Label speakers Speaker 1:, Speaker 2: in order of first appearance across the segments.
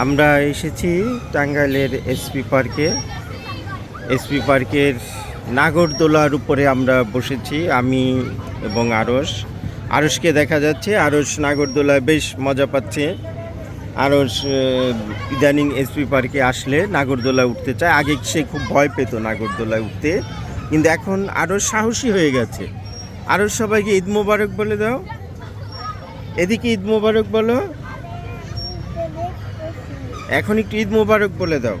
Speaker 1: আমরা এসেছি টাঙ্গাইলের এসপি পার্কে। এসপি পার্কের নাগরদোলার উপরে আমরা বসেছি, আমি এবং আরস আরসকে দেখা যাচ্ছে আরস নাগরদোলায় বেশ মজা পাচ্ছে। আরস ইদানিং এসপি পার্কে আসলে নাগরদোলায় উঠতে চায়। আগে সে খুব ভয় পেত নাগরদোলায় উঠতে, কিন্তু এখন আরও সাহসী হয়ে গেছে। আরও সবাইকে ঈদ মোবারক বলে দাও। এদিকে ঈদ মোবারক বলো। এখন একটু ঈদ মোবারক বলে দাও।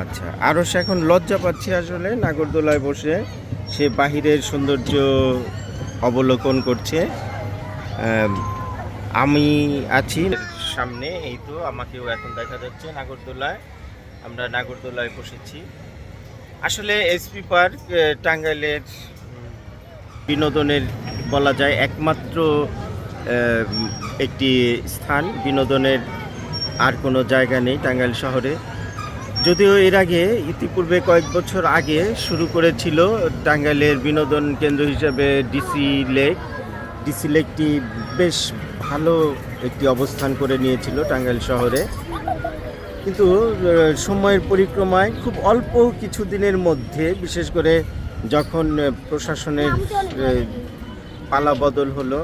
Speaker 1: আচ্ছা আরও সে এখন লজ্জা পাচ্ছে আসলে, নাগরদোলায় বসে। সে বাহিরের সৌন্দর্য অবলোকন করছে। আমি আছি সামনে, এই তো আমাকেও এখন দেখা যাচ্ছে নাগরদোলায়। আমরা নাগরদোলায় বসেছি। আসলে এসপি পার্ক টাঙ্গাইলের বিনোদনের বলা যায় একমাত্র একটি স্থান। বিনোদনের আর কোনো জায়গা নেই টাঙ্গাইল শহরে। যদিও এর আগে ইতিপূর্বে কয়েক বছর আগে শুরু করেছিল টাঙ্গাইলের বিনোদন কেন্দ্র হিসেবে ডিসি লেক। ডিসি লেকটি বেশ ভালো একটি অবস্থান করে নিয়েছিল টাঙ্গাইল শহরে। কিন্তু সময়ের পরিক্রমায় খুব অল্প কিছু দিনের মধ্যে, বিশেষ করে যখন প্রশাসনের পালা বদল হলো,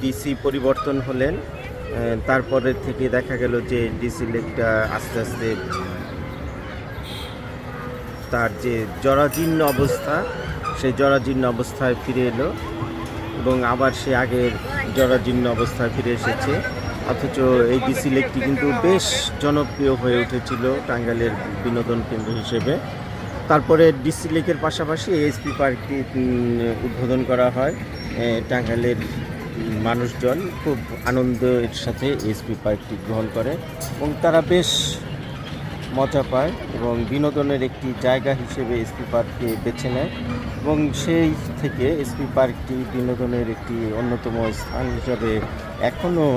Speaker 1: ডিসি পরিবর্তন হলেন তারপরে থেকে দেখা গেল যে ডিসি লেকটা আস্তে আস্তে তার যে জরাজীর্ণ অবস্থা সেই জরাজীর্ণ অবস্থায় ফিরে এলো এবং আবার সে আগের জরাজীর্ণ অবস্থায় ফিরে এসেছে। অথচ এই ডিসি লেকটি কিন্তু বেশ জনপ্রিয় হয়ে উঠেছিল টাঙ্গাইলের বিনোদন কেন্দ্র হিসেবে। তারপরে ডিসি লেকের পাশাপাশি এসপি পার্কটি উদ্বোধন করা হয় উম, মানুষজন খুব আনন্দের সাথে এসপি পার্কটি গ্রহণ করে এবং তারা বেশ মজা পায় এবং বিনোদনের একটি জায়গা হিসেবে এসপি পার্ককে বেছে নেয় এবং সেই থেকে এসপি পার্কটি বিনোদনের একটি অন্যতম স্থান হিসাবে এখনও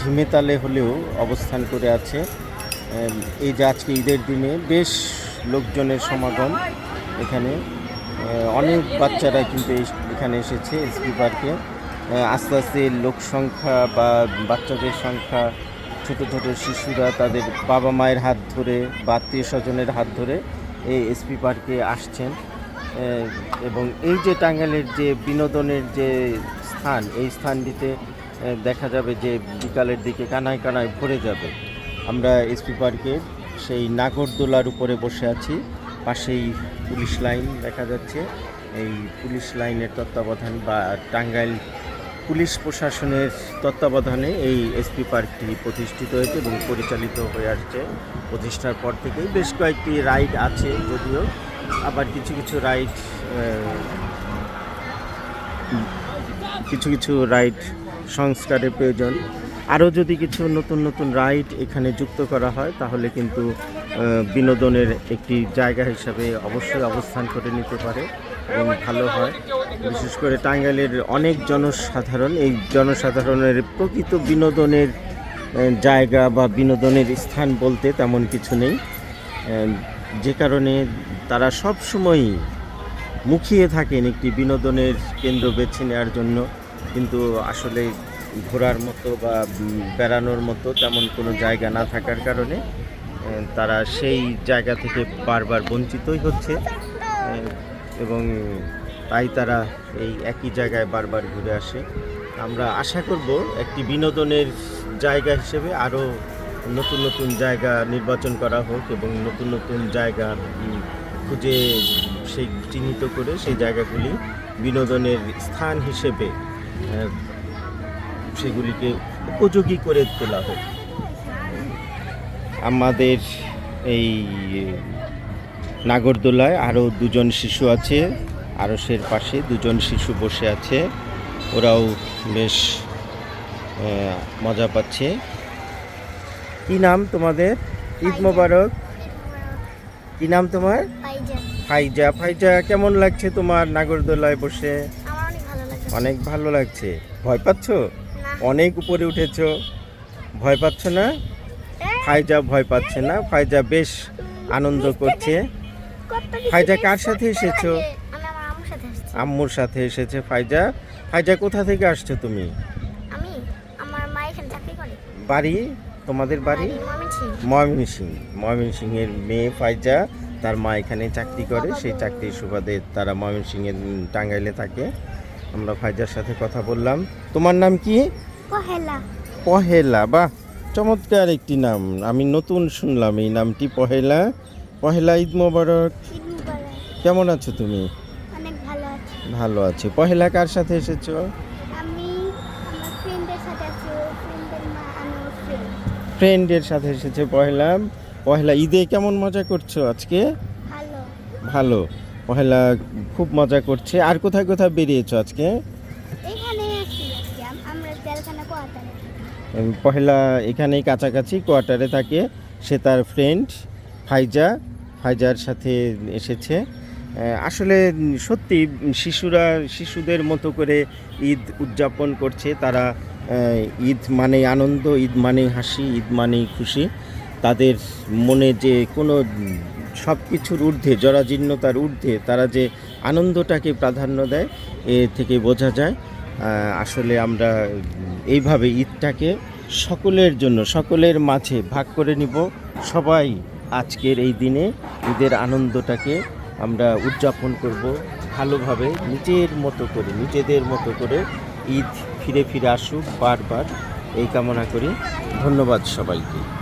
Speaker 1: ঝিমে তালে হলেও অবস্থান করে আছে। এই যে আজকে ঈদের দিনে বেশ লোকজনের সমাগম এখানে। অনেক বাচ্চারা কিন্তু এখানে এসেছে এসপি পার্কে। আস্তে আস্তে লোক সংখ্যা বা বাচ্চাদের সংখ্যা, ছোট ছোট শিশুরা তাদের বাবা মায়ের হাত ধরে বা আত্মীয় স্বজনের হাত ধরে এই এসপি পার্কে আসছেন। এবং এই যে টাঙ্গাইলের যে বিনোদনের যে স্থান, এই স্থানটিতে দেখা যাবে যে বিকালের দিকে কানায় কানায় ভরে যাবে। আমরা এসপি পার্কের সেই নাগরদোলার উপরে বসে আছি। পাশেই পুলিশ লাইন দেখা যাচ্ছে। এই পুলিশ লাইনের তত্ত্বাবধান বা টাঙ্গাইল পুলিশ প্রশাসনের তত্ত্বাবধানে এই এসপি পার্কটি প্রতিষ্ঠিত হয়েছে এবং পরিচালিত হয়ে আসছে। প্রতিষ্ঠার পর থেকেই বেশ কয়েকটি রাইড আছে যদিও। আবার কিছু কিছু রাইড কিছু কিছু রাইড সংস্কারের প্রয়োজন। আরও যদি কিছু নতুন নতুন রাইড এখানে যুক্ত করা হয়, তাহলে কিন্তু বিনোদনের একটি জায়গা হিসাবে অবশ্যই অবস্থান করে নিতে পারে এবং ভালো হয়। বিশেষ করে টাঙ্গাইলের অনেক জনসাধারণ, এই জনসাধারণের প্রকৃত বিনোদনের জায়গা বা বিনোদনের স্থান বলতে তেমন কিছু নেই। যে কারণে তারা সব সময়ই মুখিয়ে থাকেন একটি বিনোদনের কেন্দ্র বেছে নেওয়ার জন্য। কিন্তু আসলে ঘোরার মতো বা বেড়ানোর মতো তেমন কোনো জায়গা না থাকার কারণে তারা সেই জায়গা থেকে বারবার বঞ্চিতই হচ্ছে এবং তাই তারা এই একই জায়গায় বারবার ঘুরে আসে। আমরা আশা করব একটি বিনোদনের জায়গা হিসেবে আরও নতুন নতুন জায়গা নির্বাচন করা হোক এবং নতুন নতুন জায়গা খুঁজে সেই চিহ্নিত করে সেই জায়গাগুলি বিনোদনের স্থান হিসেবে সেগুলিকে উপযোগী করে তোলা হোক। আমাদের এই নাগরদোলায় আরও দুজন শিশু আছে আরসের পাশে দুজন শিশু বসে আছে। ওরাও বেশ মজা পাচ্ছে। কি নাম তোমাদের? ঈদ মোবারক। কি নাম তোমার? ফাইজা। ফাইজা। কেমন লাগছে তোমার নাগরদোলায় বসে?
Speaker 2: অনেক ভালো
Speaker 1: লাগছে। ভয় পাচ্ছ? অনেক উপরে উঠেছ। ভয় পাচ্ছ না? ফাইজা ভয় পাচ্ছে না? ফাইজা বেশ আনন্দ করছে। ফাইজা কার সাথে এসেছ?
Speaker 2: আম্মুর সাথে এসেছি
Speaker 1: ফাইজা। ফাইজা কোথা থেকে আসছো তুমি? বাড়ি? তোমাদের বাড়ি? ময়মনসিং ময়মনসিংহের মেয়ে ফাইজা তার মা এখানে চাকরি করে। সেই চাকরির সুবাদে তারা ময়মনসিংহের উম, টাঙ্গাইলে থাকে। আমরা ফাইজার সাথে কথা বললাম। তোমার নাম কি?
Speaker 2: পহেলা।
Speaker 1: পহেলা বাহ চমৎকার একটি নাম। আমি নতুন শুনলাম এই নামটি পহেলা। পহেলা ঈদ মোবারক। কেমন আছো তুমি?
Speaker 2: অনেক ভালো আছি।
Speaker 1: ভালো আছি। পহেলা কার সাথে এসেছ?
Speaker 2: আমি আমার ফ্রেন্ডের সাথে আছি ফ্রেন্ডের মা ফ্রেন্ড
Speaker 1: ফ্রেন্ডের সাথে এসেছে পহেলা। পহেলা ঈদে কেমন মজা করছ আজকে?
Speaker 2: ভালো।
Speaker 1: ভালো। পহেলা খুব মজা করছে। আর কোথায় কোথায় বেরিয়েছো আজকে
Speaker 2: এখানে আছি আজকে আম- আমরা জেলখানা কোয়ার্টারে
Speaker 1: উম, পহেলা এখানেই কাছাকাছি কোয়ার্টারে থাকে। সে তার ফ্রেন্ড ফাইজা। ফাইজার সাথে এসেছে। আসলে সত্যি শিশুরা, শিশুদের মতো করে ঈদ উদযাপন করছে। তারা ঈদ মানেই আনন্দ, ঈদ মানেই হাসি, ঈদ মানেই খুশি। তাদের মনে যে কোনো সব কিছুর ঊর্ধ্বে, জরাজীর্ণতার ঊর্ধ্বে তারা যে আনন্দটাকে প্রাধান্য দেয়, এ থেকে বোঝা যায়। আসলে আমরা এইভাবে ঈদটাকে সকলের জন্য, সকলের মাঝে ভাগ করে নিব। সবাই আজকের এই দিনে ঈদের আনন্দটাকে আমরা উদযাপন করব ভালোভাবে, নিজের মতো করে, নিজেদের মতো করে ঈদ ফিরে ফিরে আসুক বারবার। এই কামনা করি। ধন্যবাদ সবাইকে।